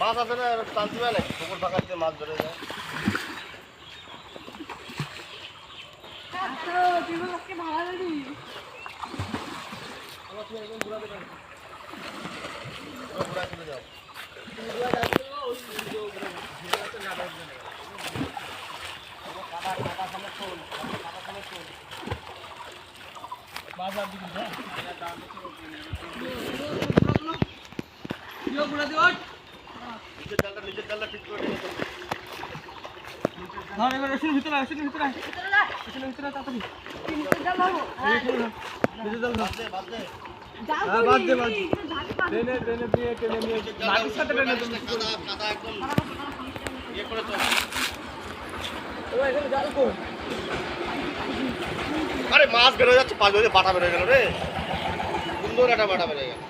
মাছ আছে না টানতে পারে নাকি? পুকুর ফাঁকা দিয়ে মাছ ধরে যায়। ঘোরা চলে নিজের জালটা ঠিক করে নিয়ে দে। নিজের জালটা কাদা, কাদা একদম ইয়ে করে তো। আরে মাছ বেরোয় যাচ্ছে পাঁচ বজে বাটা বেরোয় গেল রে। সুন্দর একটা বাটা বেরোয় গেল।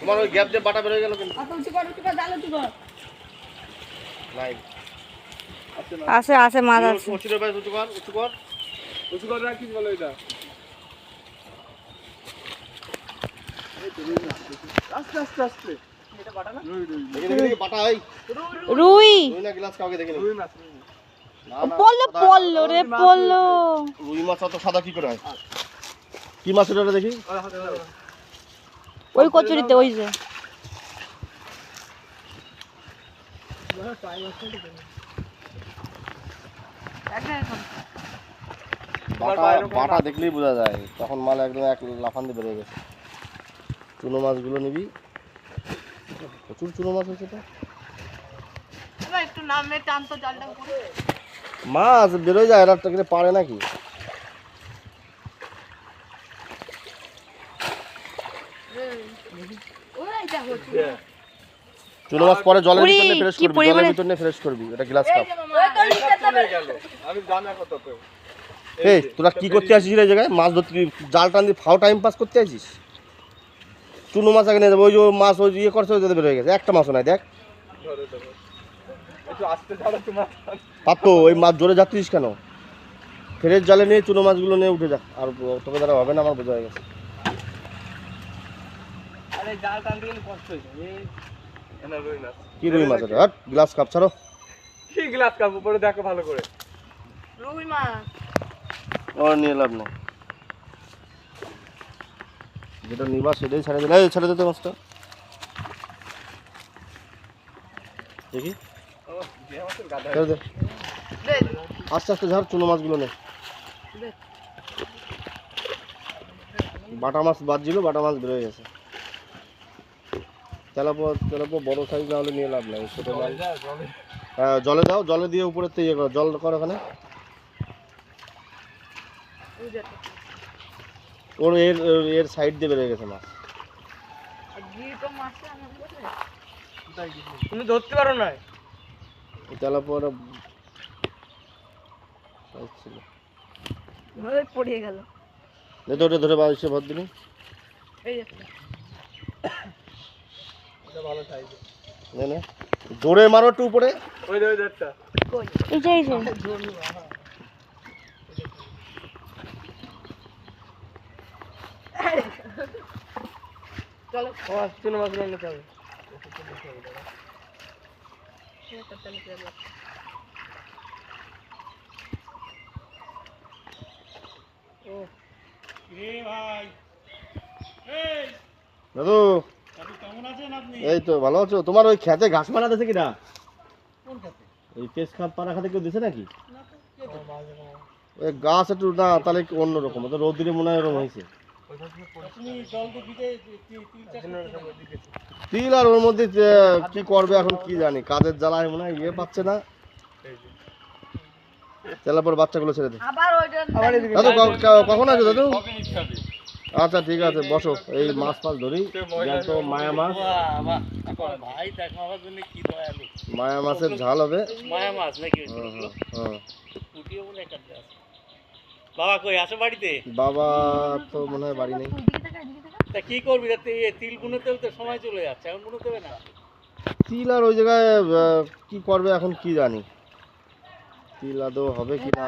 তোমার ওই গ্যাপ দিয়ে বাটা বেরোয় গেল কিন্তু। নাই। আছে আছে মাছ আছে উঁচু কর উঁচু কর। উঁচু করে রাখিস বলো এটা আস্তে আস্তে আস্তে রুই রুই দেখি দেখি দেখি বাটা এই রুই রুই না গ্লাস কাউকে দেখি রুই মাছ রুই মাছ। না না, পড়ল পড়ল রে পড়ল রুই মাছ অত সাদা কি করে হয়? কি মাছ ওটা দেখি? ওই কচুরিতে যে। বাটা দেখলেই বোঝা যায়। তখন মাল একদম এক লাফান দিয়ে বেরিয়ে গেছে। চুনো মাছগুলো নিবি। প্রচুর চুনো মাছ হয়েছে তো একটু নামে টান তো জালটা মাছ বেরোয় যায় এরা তো পারে নাকি? চুনো মাছ পরে জলের ভিতরে ফ্রেশ করবি জলের ভিতরে ফ্রেশ করবি এটা গ্লাস কাপ। আমি জানা কত তো। এই তোরা কি করতে আসিস রে জায়গায়? মাছ ধরতে জাল টান দিয়ে ফাও টাইম পাস করতে আসিস? চুনো মাছ আগে নিয়ে যাব ওই যে মাছ ওই ইয়ে করছে ওই বেরোয় গেছে। একটা মাছও নাই দেখ। ধরো ধরো একটু আস্তে ধরো তোমার পাত্র ওই মাছ জোরে যাচ্ছিস কেন? ফেরের জালে নিয়ে চুনো মাছগুলো নিয়ে উঠে যা। আর তোকে দ্বারা হবে না আমার বোঝা হয়ে গেছে। কি রুই মাছ এটা? হট গ্লাস কাপ ছাড়ো। কি গ্লাস কাপ? উপরে দেখো ভালো করে। রুই মাছ। ওর নিয়ে লাভ নেই। যেটা নিবা সেটাই ছেড়ে দিলে। এই ছেড়ে দিতে মাছটা। দেখি। আস্তে আস্তে ঝাড় চুনো মাছগুলো নে। বাটা মাছ বাজছিল বাটা মাছ বেরোয় গেছে। তেলাপো তেলাপো বড় সাইজ না হলে নিয়ে লাভ নাই ছোটো মাছ। হ্যাঁ জলে দাও জলে দিয়ে উপরে তো ইয়ে করো জল করো ওখানে। ওর এর এর সাইড দিয়ে বেরিয়ে গেছে মাছ তুমি ধরতে পারো না? তেলাপো সাইজ ছিল। পড়ে গেল। দে তো ওটা ধরে বাড়িতে ভর দিনি এই এটা ভালো সাইজ নে নে। জোরে মারো একটু উপরে। ওই ওই এই যে এই যে। ও চুনো মাছগুলো নিতে হবে। দাদু। এই তো ভালো আছো? তোমার ওই খেতে ঘাস মারা দিছে কিনা এই পেস খাত পাড়া খাতে কেউ দিছে নাকি? ওই গাছ একটু না তাহলে অন্যরকম। তো রোদ্রে মনে হয় এরকম হয়েছে। তিল আর ওর মধ্যে যে কি করবে এখন কি জানি। কাজের জ্বালায় মনে হয় ইয়ে পাচ্ছে না। তেলাপর বাচ্চাগুলো ছেড়ে দে। দাদু কখন আছো দাদু? আচ্ছা ঠিক আছে বসো। এই মাছ ফাছ ধরি। জ্যান্ত মায়া মাছ। ভাই দেখো আমার জন্য কি দয়ালু মায়া মাছের ঝাল হবে। মায়া মাছ নাকি? হ্যাঁ, হ্যাঁ, হ্যাঁ। উঠিয়ে বলে একটা আছে বাবা কই আসো বাড়িতে? বাবা তো মনে হয় বাড়ি নেই। তা কি করবি? তা তিল তেল তো সময় চলে যাচ্ছে এখন বুনতে হবে না? তিল আর ওই জায়গায় কি করবে এখন কি জানি। তিল আদৌ হবে কি না